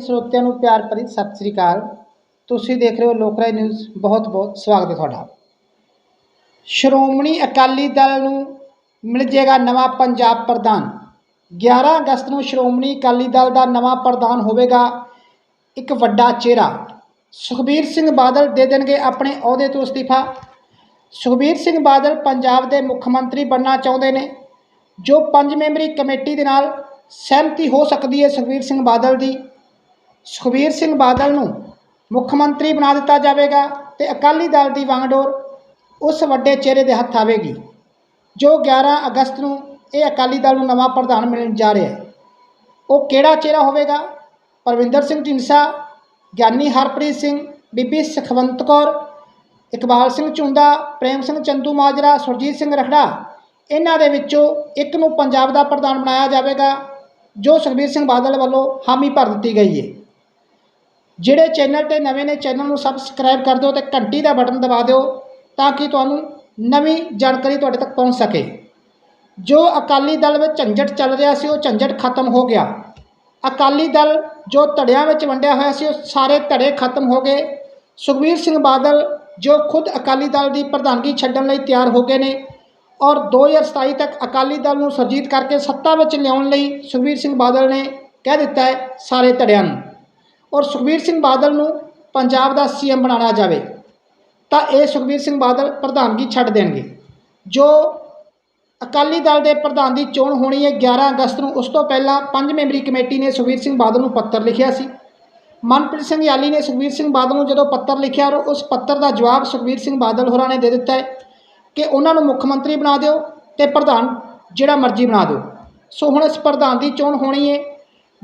ਸਰੋਤਿਆਂ ਨੂੰ ਪਿਆਰ ਭਰੀ ਸਤਿ ਸ੍ਰੀ ਅਕਾਲ। ਤੁਸੀਂ ਦੇਖ ਰਹੇ ਹੋ ਲੋਕਰਾਜ ਨਿਊਜ਼। ਬਹੁਤ ਬਹੁਤ ਸਵਾਗਤ ਹੈ ਤੁਹਾਡਾ। ਸ਼੍ਰੋਮਣੀ ਅਕਾਲੀ ਦਲ ਨੂੰ ਮਿਲ ਜਾਏਗਾ ਨਵਾਂ ਪੰਜਾਬ ਪ੍ਰਧਾਨ। 11 ਅਗਸਤ ਨੂੰ ਸ਼੍ਰੋਮਣੀ ਅਕਾਲੀ ਦਲ ਦਾ ਨਵਾਂ ਪ੍ਰਧਾਨ ਹੋਵੇਗਾ ਇੱਕ ਵੱਡਾ ਚਿਹਰਾ। ਸੁਖਬੀਰ ਸਿੰਘ ਬਾਦਲ ਦੇ ਦੇਣਗੇ ਆਪਣੇ ਅਹੁਦੇ ਤੋਂ ਅਸਤੀਫਾ। ਸੁਖਬੀਰ ਸਿੰਘ ਬਾਦਲ ਪੰਜਾਬ ਦੇ ਮੁੱਖ ਮੰਤਰੀ ਬਣਨਾ ਚਾਹੁੰਦੇ ਨੇ, ਜੋ ਪੰਜ ਮੈਂਬਰੀ ਕਮੇਟੀ ਦੇ ਨਾਲ ਸਹਿਮਤੀ ਹੋ ਸਕਦੀ ਹੈ ਸੁਖਬੀਰ ਸਿੰਘ ਬਾਦਲ ਦੀ। ਸੁਖਬੀਰ ਸਿੰਘ ਬਾਦਲ ਨੂੰ ਮੁੱਖ ਮੰਤਰੀ ਬਣਾ ਦਿੱਤਾ ਜਾਵੇਗਾ ਤੇ ਅਕਾਲੀ ਦਲ ਦੀ ਵਾਂਗਡੋਰ ਉਸ ਵੱਡੇ ਚਿਹਰੇ ਦੇ ਹੱਥ ਆਵੇਗੀ, ਜੋ 11 ਅਗਸਤ ਨੂੰ ਇਹ ਅਕਾਲੀ ਦਲ ਨੂੰ ਨਵਾਂ ਪ੍ਰਧਾਨ ਮਿਲਣ ਜਾ ਰਿਹਾ ਹੈ। ਉਹ ਕਿਹੜਾ ਚਿਹਰਾ ਹੋਵੇਗਾ? ਪਰਵਿੰਦਰ ਸਿੰਘ ਢੀਂਡਸਾ, ਗਿਆਨੀ ਹਰਪ੍ਰੀਤ ਸਿੰਘ, ਬੀਬੀ ਸੁਖਵੰਤ ਕੌਰ, ਇਕਬਾਲ ਸਿੰਘ ਝੁੰਦਾ ਪ੍ਰੇਮ ਸਿੰਘ ਚੰਦੂ ਮਾਜਰਾ, ਸੁਰਜੀਤ ਸਿੰਘ ਰਖੜਾ, ਇਹਨਾਂ ਦੇ ਵਿੱਚੋਂ ਇੱਕ ਨੂੰ ਪੰਜਾਬ ਦਾ ਪ੍ਰਧਾਨ ਬਣਾਇਆ ਜਾਵੇਗਾ, ਜੋ ਸੁਖਬੀਰ ਸਿੰਘ ਬਾਦਲ ਵੱਲੋਂ ਹਾਮੀ ਭਰ ਦਿੱਤੀ ਗਈ ਹੈ। ਜਿਹੜੇ ਚੈਨਲ ਤੇ ਨਵੇਂ ਨੇ ਚੈਨਲ ਨੂੰ ਸਬਸਕ੍ਰਾਈਬ ਕਰ ਦਿਓ ਤੇ ਘੰਟੀ ਦਾ ਬਟਨ ਦਬਾ ਦਿਓ ਤਾਂ ਕਿ ਤੁਹਾਨੂੰ ਨਵੀਂ ਜਾਣਕਾਰੀ ਤੁਹਾਡੇ ਤੱਕ ਪਹੁੰਚ ਸਕੇ। ਜੋ ਅਕਾਲੀ ਦਲ ਵਿੱਚ ਝੰਜਟ ਚੱਲ ਰਿਹਾ ਸੀ, ਉਹ ਝੰਜਟ ਖਤਮ ਹੋ ਗਿਆ। ਅਕਾਲੀ ਦਲ ਜੋ ਧੜਿਆਂ ਵਿੱਚ ਵੰਡਿਆ ਹੋਇਆ ਸੀ, ਉਹ ਸਾਰੇ ਧੜੇ ਖਤਮ ਹੋ ਗਏ। ਸੁਖਬੀਰ ਸਿੰਘ ਬਾਦਲ ਜੋ ਖੁਦ ਅਕਾਲੀ ਦਲ ਦੀ ਪ੍ਰਧਾਨਗੀ ਛੱਡਣ ਲਈ ਤਿਆਰ ਹੋ ਗਏ ਨੇ ਔਰ 2027 ਤੱਕ ਅਕਾਲੀ ਦਲ ਨੂੰ ਸਰਜੀਤ ਕਰਕੇ ਸੱਤਾ ਵਿੱਚ ਲਿਆਉਣ ਲਈ ਸੁਖਬੀਰ ਸਿੰਘ ਬਾਦਲ ਨੇ ਕਹਿ ਦਿੱਤਾ ਹੈ ਸਾਰੇ ਧੜਿਆਂ ਨੂੰ। ਔਰ ਸੁਖਬੀਰ ਸਿੰਘ ਬਾਦਲ ਨੂੰ ਪੰਜਾਬ ਦਾ ਸੀਐਮ ਬਣਾਇਆ ਜਾਵੇ, ਤਾਂ ਇਹ ਸੁਖਬੀਰ ਸਿੰਘ ਬਾਦਲ ਪ੍ਰਧਾਨਗੀ ਛੱਡ ਦੇਣਗੇ। ਜੋ ਅਕਾਲੀ ਦਲ ਦੇ ਪ੍ਰਧਾਨ ਦੀ ਚੋਣ ਹੋਣੀ ਹੈ 11 ਅਗਸਤ ਨੂੰ, ਉਸ ਤੋਂ ਪਹਿਲਾਂ ਪੰਜ ਮੈਂਬਰੀ ਕਮੇਟੀ ਨੇ ਸੁਖਬੀਰ ਸਿੰਘ ਬਾਦਲ ਨੂੰ ਪੱਤਰ ਲਿਖਿਆ ਸੀ। ਮਨਪ੍ਰੀਤ ਸਿੰਘ ਯਾਲੀ ਨੇ ਸੁਖਬੀਰ ਸਿੰਘ ਬਾਦਲ ਨੂੰ ਜਦੋਂ ਪੱਤਰ ਲਿਖਿਆ ਔਰ ਉਸ ਪੱਤਰ ਦਾ ਜਵਾਬ ਸੁਖਬੀਰ ਸਿੰਘ ਬਾਦਲ ਹੋਰਾਂ ਨੇ ਦੇ ਦਿੱਤਾ ਹੈ ਕਿ ਉਹਨਾਂ ਨੂੰ ਮੁੱਖ ਮੰਤਰੀ ਬਣਾ ਦਿਓ ਤੇ ਪ੍ਰਧਾਨ ਜਿਹੜਾ ਮਰਜ਼ੀ ਬਣਾ ਦਿਓ। ਸੋ ਹੁਣ ਇਸ ਪ੍ਰਧਾਨ ਦੀ ਚੋਣ ਹੋਣੀ ਹੈ।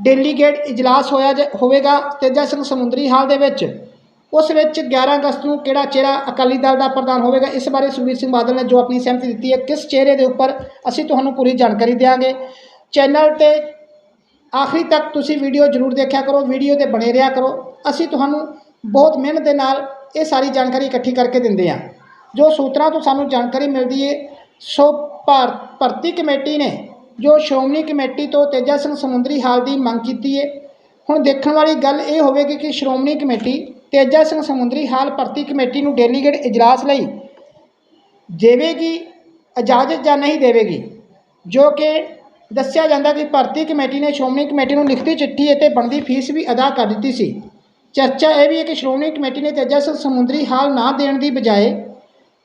ਡੈਲੀਗੇਟ ਇਜਲਾਸ ਹੋਇਆ ਜ- ਹੋਵੇਗਾ ਤੇਜਾ ਸਿੰਘ ਸਮੁੰਦਰੀ ਹਾਲ ਦੇ ਵਿੱਚ। ਉਸ ਵਿੱਚ 11 ਅਗਸਤ ਨੂੰ ਕਿਹੜਾ ਚਿਹਰਾ ਅਕਾਲੀ ਦਲ ਦਾ ਪ੍ਰਧਾਨ ਹੋਵੇਗਾ, ਇਸ ਬਾਰੇ ਸੁਖਬੀਰ ਸਿੰਘ ਬਾਦਲ ਨੇ ਜੋ ਆਪਣੀ ਸਹਿਮਤੀ ਦਿੱਤੀ ਹੈ, ਕਿਸ ਚਿਹਰੇ ਦੇ ਉੱਪਰ ਅਸੀਂ ਤੁਹਾਨੂੰ ਪੂਰੀ ਜਾਣਕਾਰੀ ਦੇਵਾਂਗੇ ਚੈਨਲ ਤੇ ਆਖਰੀ ਤੱਕ ਤੁਸੀਂ ਵੀਡੀਓ ਜ਼ਰੂਰ ਦੇਖਿਆ ਕਰੋ, ਵੀਡੀਓ ਤੇ ਬਣੇ ਰਿਹਾ ਕਰੋ। ਅਸੀਂ ਤੁਹਾਨੂੰ ਬਹੁਤ ਮਿਹਨਤ ਦੇ ਨਾਲ ਇਹ ਸਾਰੀ ਜਾਣਕਾਰੀ ਇਕੱਠੀ ਕਰਕੇ ਦਿੰਦੇ ਹਾਂ। ਜੋ ਸੂਤਰਾਂ ਤੋਂ ਸਾਨੂੰ ਜਾਣਕਾਰੀ ਮਿਲਦੀ ਹੈ, ਸੋ ਭਾਰ ਭਰਤੀ ਕਮੇਟੀ ਨੇ ਜੋ ਸ਼੍ਰੋਮਣੀ ਕਮੇਟੀ ਤੋਂ ਤੇਜਾ ਸਿੰਘ ਸਮੁੰਦਰੀ ਹਾਲ ਦੀ ਮੰਗ ਕੀਤੀ ਹੈ ਹੁਣ ਦੇਖਣ ਵਾਲੀ ਗੱਲ ਇਹ ਹੋਵੇਗੀ ਕਿ ਸ਼੍ਰੋਮਣੀ ਕਮੇਟੀ ਤੇਜਾ ਸਿੰਘ ਸਮੁੰਦਰੀ ਹਾਲ ਭਰਤੀ ਕਮੇਟੀ ਨੂੰ ਡੈਲੀਗੇਟ ਇਜਲਾਸ ਲਈ ਦੇਵੇਗੀ, ਇਜਾਜ਼ਤ ਜਾਂ ਨਹੀਂ ਦੇਵੇਗੀ, ਜੋ ਕਿ ਦੱਸਿਆ ਜਾਂਦਾ ਕਿ ਭਰਤੀ ਕਮੇਟੀ ਨੇ ਸ਼੍ਰੋਮਣੀ ਕਮੇਟੀ ਨੂੰ ਲਿਖਤੀ ਚਿੱਠੀ ਅਤੇ ਬਣਦੀ ਫੀਸ ਵੀ ਅਦਾ ਕਰ ਦਿੱਤੀ ਸੀ। ਚਰਚਾ ਇਹ ਵੀ ਹੈ ਕਿ ਸ਼੍ਰੋਮਣੀ ਕਮੇਟੀ ਨੇ ਤੇਜਾ ਸਿੰਘ ਸਮੁੰਦਰੀ ਹਾਲ ਨਾ ਦੇਣ ਦੀ ਬਜਾਏ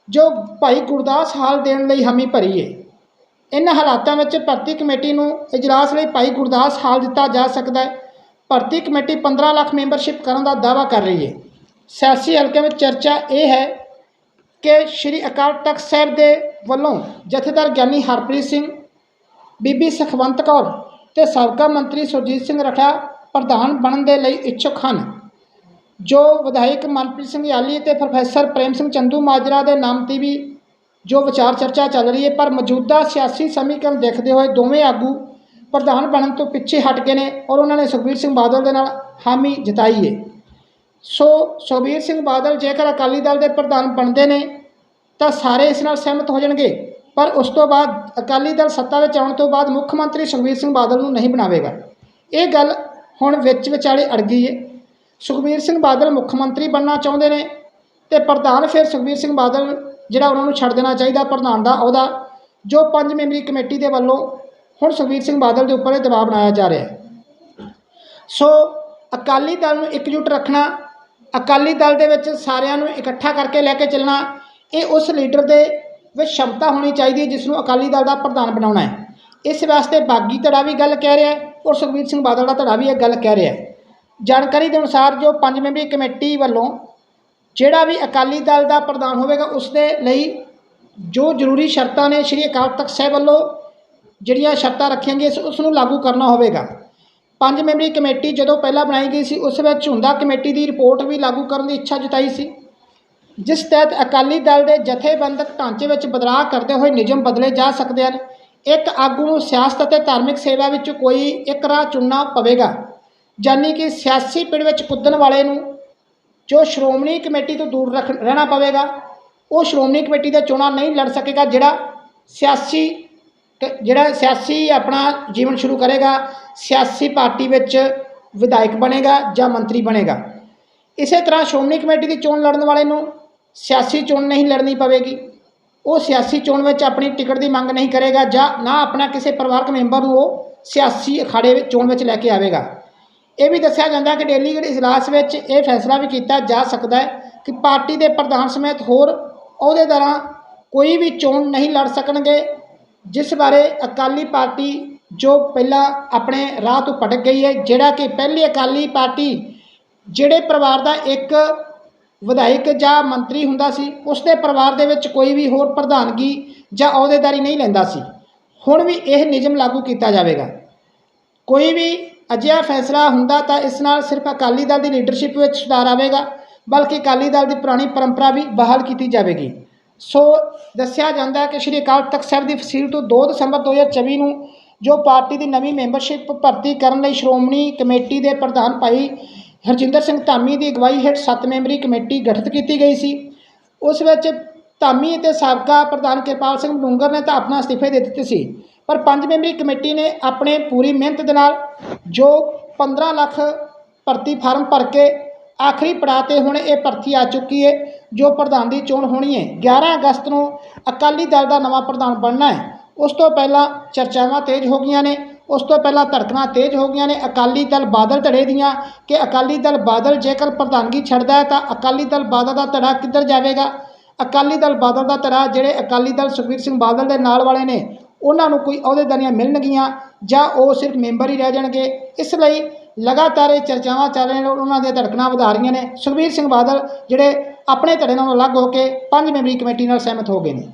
ਜੋ ਭਾਈ ਗੁਰਦਾਸ ਹਾਲ ਦੇਣ ਲਈ ਹਮੀ ਭਰੀ ਹੈ ਇਹਨਾਂ ਹਾਲਾਤਾਂ ਵਿੱਚ ਭਰਤੀ ਕਮੇਟੀ ਨੂੰ ਇਜਲਾਸ ਲਈ ਭਾਈ ਗੁਰਦਾਸ ਹਾਲ ਦਿੱਤਾ ਜਾ ਸਕਦਾ ਹੈ। ਭਰਤੀ ਕਮੇਟੀ 15 ਲੱਖ ਮੈਂਬਰਸ਼ਿਪ ਕਰਨ ਦਾ ਦਾਅਵਾ ਕਰ ਰਹੀ ਹੈ। ਸਿਆਸੀ ਹਲਕੇ ਵਿੱਚ ਚਰਚਾ ਇਹ ਹੈ ਕਿ ਸ਼੍ਰੀ ਅਕਾਲ ਤਖਤ ਸਾਹਿਬ ਦੇ ਵੱਲੋਂ ਜਥੇਦਾਰ ਗਿਆਨੀ ਹਰਪ੍ਰੀਤ ਸਿੰਘ, ਬੀਬੀ ਸੁਖਵੰਤ ਕੌਰ ਤੇ ਸਾਬਕਾ ਮੰਤਰੀ ਸੁਰਜੀਤ ਸਿੰਘ ਰਖੜਾ ਪ੍ਰਧਾਨ ਬਣਨ ਦੇ ਲਈ ਇੱਛੁਕ ਹਨ। ਜੋ ਵਿਧਾਇਕ ਮਨਪ੍ਰੀਤ ਸਿੰਘ ਯਾਲੀ ਤੇ ਪ੍ਰੋਫੈਸਰ ਪ੍ਰੇਮ ਸਿੰਘ ਚੰਦੂ ਮਾਜਰਾ ਦੇ ਨਾਮ ਤੇ ਵੀ ਜੋ ਵਿਚਾਰ ਚਰਚਾ ਚੱਲ ਰਹੀ ਹੈ, ਪਰ ਮੌਜੂਦਾ ਸਿਆਸੀ ਸਮੀਕਰਨ ਦੇਖਦੇ ਹੋਏ ਦੋਵੇਂ ਆਗੂ ਪ੍ਰਧਾਨ ਬਣਨ ਤੋਂ ਪਿੱਛੇ ਹਟ ਗਏ ਨੇ ਔਰ ਉਹਨਾਂ ਨੇ ਸੁਖਬੀਰ ਸਿੰਘ ਬਾਦਲ ਦੇ ਨਾਲ ਹਾਮੀ ਜਤਾਈ ਹੈ। ਸੋ ਸੁਖਬੀਰ ਸਿੰਘ ਬਾਦਲ ਜੇਕਰ ਅਕਾਲੀ ਦਲ ਦੇ ਪ੍ਰਧਾਨ ਬਣਦੇ ਨੇ, ਤਾਂ ਸਾਰੇ ਇਸ ਨਾਲ ਸਹਿਮਤ ਹੋ ਜਾਣਗੇ। ਪਰ ਉਸ ਤੋਂ ਬਾਅਦ ਅਕਾਲੀ ਦਲ ਸੱਤਾ ਵਿੱਚ ਆਉਣ ਤੋਂ ਬਾਅਦ ਮੁੱਖ ਮੰਤਰੀ ਸੁਖਬੀਰ ਸਿੰਘ ਬਾਦਲ ਨੂੰ ਨਹੀਂ ਬਣਾਵੇਗਾ। ਇਹ ਗੱਲ ਹੁਣ ਵਿੱਚ ਵਿਚਾਲੇ ਅੜ ਗਈ ਹੈ। ਸੁਖਬੀਰ ਸਿੰਘ ਬਾਦਲ ਮੁੱਖ ਮੰਤਰੀ ਬਣਨਾ ਚਾਹੁੰਦੇ ਨੇ ਤੇ ਪ੍ਰਧਾਨ ਫਿਰ ਸੁਖਬੀਰ ਸਿੰਘ ਬਾਦਲ ਜਿਹੜਾ ਉਹਨਾਂ ਨੂੰ ਛੱਡ ਦੇਣਾ ਚਾਹੀਦਾ ਪ੍ਰਧਾਨ ਦਾ ਅਹੁਦਾ ਜੋ ਪੰਜ ਮੈਂਬਰੀ ਕਮੇਟੀ ਦੇ ਵੱਲੋਂ ਹੁਣ ਸੁਖਬੀਰ ਸਿੰਘ ਬਾਦਲ ਦੇ ਉੱਪਰ ਇਹ ਦਬਾਅ ਬਣਾਇਆ ਜਾ ਰਿਹਾ ਹੈ। ਸੋ ਅਕਾਲੀ ਦਲ ਨੂੰ ਇਕਜੁੱਟ ਰੱਖਣਾ, ਅਕਾਲੀ ਦਲ ਦੇ ਵਿੱਚ ਸਾਰਿਆਂ ਨੂੰ ਇਕੱਠਾ ਕਰਕੇ ਲੈ ਕੇ ਚੱਲਣਾ, ਇਹ ਉਸ ਲੀਡਰ ਦੇ ਵਿੱਚ ਸ਼ਮਤਾ ਹੋਣੀ ਚਾਹੀਦੀ ਹੈ ਜਿਸ ਨੂੰ ਅਕਾਲੀ ਦਲ ਦਾ ਪ੍ਰਧਾਨ ਬਣਾਉਣਾ ਹੈ। ਇਸ ਵਾਸਤੇ ਬਾਗੀ ਧੜਾ ਵੀ ਗੱਲ ਕਹਿ ਰਿਹਾ ਹੈ ਔਰ ਸੁਖਬੀਰ ਸਿੰਘ ਬਾਦਲ ਦਾ ਧੜਾ ਵੀ ਇਹ ਗੱਲ ਕਹਿ ਰਿਹਾ ਹੈ। ਜਾਣਕਾਰੀ ਦੇ ਅਨੁਸਾਰ ਜੋ ਪੰਜ ਮੈਂਬਰੀ ਕਮੇਟੀ ਵੱਲੋਂ ਜਿਹੜਾ ਵੀ ਅਕਾਲੀ ਦਲ ਦਾ ਪ੍ਰਧਾਨ ਹੋਵੇਗਾ ਉਸ ਦੇ ਲਈ ਜੋ ਜ਼ਰੂਰੀ ਸ਼ਰਤਾਂ ਨੇ ਸ਼੍ਰੀ ਅਕਾਲ ਤਖਤ ਸਾਹਿਬ ਵੱਲੋਂ ਜਿਹੜੀਆਂ ਸ਼ਰਤਾਂ ਰੱਖੀਆਂ ਗਈਆਂ ਉਸ ਨੂੰ ਲਾਗੂ ਕਰਨਾ ਹੋਵੇਗਾ। ਪੰਜ ਮੈਂਬਰੀ ਕਮੇਟੀ ਜਦੋਂ ਪਹਿਲਾਂ ਬਣਾਈ ਗਈ ਸੀ, ਉਸ ਵਿੱਚ ਝੁੰਦਾ ਕਮੇਟੀ ਦੀ ਰਿਪੋਰਟ ਵੀ ਲਾਗੂ ਕਰਨ ਦੀ ਇੱਛਾ ਜਤਾਈ ਸੀ। ਜਿਸ ਤਹਿਤ ਅਕਾਲੀ ਦਲ ਦੇ ਜਥੇਬੰਦਕ ਢਾਂਚੇ ਵਿੱਚ ਬਦਲਾਅ ਕਰਦੇ ਹੋਏ ਨਿਯਮ ਬਦਲੇ ਜਾ ਸਕਦੇ ਹਨ। ਇੱਕ ਆਗੂ ਨੂੰ ਸਿਆਸਤ ਅਤੇ ਧਾਰਮਿਕ ਸੇਵਾ ਵਿੱਚ ਕੋਈ ਇੱਕ ਰਾਹ ਚੁਣਨਾ ਪਵੇਗਾ, ਯਾਨੀ ਕਿ ਸਿਆਸੀ ਪਿੜ ਵਿੱਚ ਕੁੱਦਣ ਵਾਲੇ ਨੂੰ ਜੋ ਸ਼੍ਰੋਮਣੀ ਕਮੇਟੀ ਤੋਂ ਦੂਰ ਰੱਖ ਰਹਿਣਾ ਪਵੇਗਾ, ਉਹ ਸ਼੍ਰੋਮਣੀ ਕਮੇਟੀ ਦੇ ਚੋਣਾਂ ਨਹੀਂ ਲੜ ਸਕੇਗਾ, ਜਿਹੜਾ ਸਿਆਸੀ ਕ- ਜਿਹੜਾ ਸਿਆਸੀ ਆਪਣਾ ਜੀਵਨ ਸ਼ੁਰੂ ਕਰੇਗਾ, ਸਿਆਸੀ ਪਾਰਟੀ ਵਿੱਚ ਵਿਧਾਇਕ ਬਣੇਗਾ ਜਾਂ ਮੰਤਰੀ ਬਣੇਗਾ। ਇਸੇ ਤਰ੍ਹਾਂ ਸ਼੍ਰੋਮਣੀ ਕਮੇਟੀ ਦੀ ਚੋਣ ਲੜਨ ਵਾਲੇ ਨੂੰ ਸਿਆਸੀ ਚੋਣ ਨਹੀਂ ਲੜਨੀ ਪਵੇਗੀ। ਉਹ ਸਿਆਸੀ ਚੋਣ ਵਿੱਚ ਆਪਣੀ ਟਿਕਟ ਦੀ ਮੰਗ ਨਹੀਂ ਕਰੇਗਾ ਜਾਂ ਨਾ ਆਪਣਾ ਕਿਸੇ ਪਰਿਵਾਰਕ ਮੈਂਬਰ ਨੂੰ ਉਹ ਸਿਆਸੀ ਅਖਾੜੇ ਵਿੱਚ ਚੋਣ ਵਿੱਚ ਲੈ ਕੇ ਆਵੇਗਾ। ਇਹ ਵੀ ਦੱਸਿਆ ਜਾਂਦਾ ਹੈ ਕਿ ਡੈਲੀਗੇਟ ਇਜਲਾਸ ਵਿੱਚ ਇਹ ਫੈਸਲਾ ਵੀ ਕੀਤਾ ਜਾ ਸਕਦਾ ਹੈ ਕਿ ਪਾਰਟੀ ਦੇ ਪ੍ਰਧਾਨ ਸਮੇਤ ਹੋਰ ਅਹੁਦੇਦਾਰਾਂ ਕੋਈ ਵੀ ਚੋਣ ਨਹੀਂ ਲੜ ਸਕਣਗੇ, ਜਿਸ ਬਾਰੇ ਅਕਾਲੀ ਪਾਰਟੀ ਜੋ ਪਹਿਲਾਂ ਆਪਣੇ ਰਾਹ ਤੋਂ ਭਟਕ ਗਈ ਹੈ, ਜਿਹੜਾ ਕਿ ਪਹਿਲੀ ਅਕਾਲੀ ਪਾਰਟੀ ਜਿਹੜੇ ਪਰਿਵਾਰ ਦਾ ਇੱਕ ਵਿਧਾਇਕ ਜਾਂ ਮੰਤਰੀ ਹੁੰਦਾ ਸੀ ਉਸ ਦੇ ਪਰਿਵਾਰ ਦੇ ਵਿੱਚ ਕੋਈ ਵੀ ਹੋਰ ਪ੍ਰਧਾਨਗੀ ਜਾਂ ਅਹੁਦੇਦਾਰੀ ਨਹੀਂ ਲੈਂਦਾ ਸੀ। ਹੁਣ ਵੀ ਇਹ ਨਿਯਮ ਲਾਗੂ ਕੀਤਾ ਜਾਵੇਗਾ। ਕੋਈ ਵੀ ਅਜਿਹਾ ਫੈਸਲਾ ਹੁੰਦਾ ਤਾਂ ਇਸ ਨਾਲ ਸਿਰਫ ਅਕਾਲੀ ਦਲ ਦੀ ਲੀਡਰਸ਼ਿਪ ਵਿੱਚ ਸੁਧਾਰ ਆਵੇਗਾ, ਬਲਕਿ ਅਕਾਲੀ ਦਲ ਦੀ ਪੁਰਾਣੀ ਪਰੰਪਰਾ ਵੀ ਬਹਾਲ ਕੀਤੀ ਜਾਵੇਗੀ। ਸੋ ਦੱਸਿਆ ਜਾਂਦਾ ਹੈ ਕਿ ਸ਼੍ਰੀ ਅਕਾਲ ਤਖਤ ਸਾਹਿਬ ਦੀ ਫਸੀਲ ਤੋਂ 2 ਦਸੰਬਰ 2024 ਨੂੰ ਜੋ ਪਾਰਟੀ ਦੀ ਨਵੀਂ ਮੈਂਬਰਸ਼ਿਪ ਭਰਤੀ ਕਰਨ ਲਈ ਸ਼੍ਰੋਮਣੀ ਕਮੇਟੀ ਦੇ ਪ੍ਰਧਾਨ ਭਾਈ ਹਰਜਿੰਦਰ ਸਿੰਘ ਧਾਮੀ ਦੀ ਅਗਵਾਈ ਹੇਠ 7 ਮੈਂਬਰੀ ਕਮੇਟੀ ਗਠਿਤ ਕੀਤੀ ਗਈ ਸੀ। ਉਸ ਵਿੱਚ ਧਾਮੀ ਅਤੇ ਸਾਬਕਾ ਪ੍ਰਧਾਨ ਕਿਰਪਾਲ ਸਿੰਘ ਡੂੰਗਰ ਨੇ ਤਾਂ ਆਪਣਾ ਅਸਤੀਫੇ ਦੇ ਦਿੱਤੇ ਸੀ। ਪਰ ਪੰਜ ਮੈਂਬਰੀ ਕਮੇਟੀ ਨੇ ਆਪਣੇ ਪੂਰੀ ਮਿਹਨਤ ਦੇ ਨਾਲ ਜੋ 15 ਲੱਖ ਭਰਤੀ ਫਾਰਮ ਭਰ ਕੇ ਆਖਰੀ ਪੜਾਅ ਤੇ ਹੁਣ ਇਹ ਭਰਤੀ ਆ ਚੁੱਕੀ ਹੈ ਜੋ ਪ੍ਰਧਾਨ ਦੀ ਚੋਣ ਹੋਣੀ ਹੈ 11 ਅਗਸਤ ਨੂੰ ਅਕਾਲੀ ਦਲ ਦਾ ਨਵਾਂ ਪ੍ਰਧਾਨ ਬਣਨਾ ਹੈ ਉਸ ਤੋਂ ਪਹਿਲਾਂ ਚਰਚਾਵਾਂ ਤੇਜ਼ ਹੋ ਗਈਆਂ ਨੇ, ਉਸ ਤੋਂ ਪਹਿਲਾਂ ਧੜਕਣਾਂ ਤੇਜ਼ ਹੋ ਗਈਆਂ ਨੇ। ਅਕਾਲੀ ਦਲ ਬਾਦਲ ਧੜੇ ਦੀਆਂ ਕਿ ਅਕਾਲੀ ਦਲ ਬਾਦਲ ਜੇਕਰ ਪ੍ਰਧਾਨਗੀ ਛੱਡਦਾ ਹੈ ਤਾਂ ਅਕਾਲੀ ਦਲ ਬਾਦਲ ਦਾ ਧੜਾ ਕਿੱਧਰ ਜਾਵੇਗਾ? ਅਕਾਲੀ ਦਲ ਬਾਦਲ ਦਾ ਧੜਾ ਜਿਹੜੇ ਅਕਾਲੀ ਦਲ ਸੁਖਬੀਰ ਸਿੰਘ ਬਾਦਲ ਦੇ ਨਾਲ ਵਾਲੇ ਨੇ ਉਹਨਾਂ ਨੂੰ ਕੋਈ ਅਹੁਦੇਦਾਰੀਆਂ ਮਿਲਣਗੀਆਂ ਜਾਂ ਉਹ ਸਿਰਫ ਮੈਂਬਰ ਹੀ ਰਹਿ ਜਾਣਗੇ। ਇਸ ਲਈ ਲਗਾਤਾਰ ਇਹ ਚਰਚਾਵਾਂ ਚੱਲ ਰਹੀਆਂ ਨੇ ਉਹਨਾਂ ਦੀਆਂ ਧੜਕਣਾਂ ਵਧਾ ਰਹੀਆਂ ਨੇ। ਸੁਖਬੀਰ ਸਿੰਘ ਬਾਦਲ ਜਿਹੜੇ ਆਪਣੇ ਧੜੇ ਨਾਲੋਂ ਅਲੱਗ ਹੋ ਕੇ ਪੰਜ ਮੈਂਬਰੀ ਕਮੇਟੀ ਨਾਲ ਸਹਿਮਤ ਹੋ ਗਏ ਨੇ।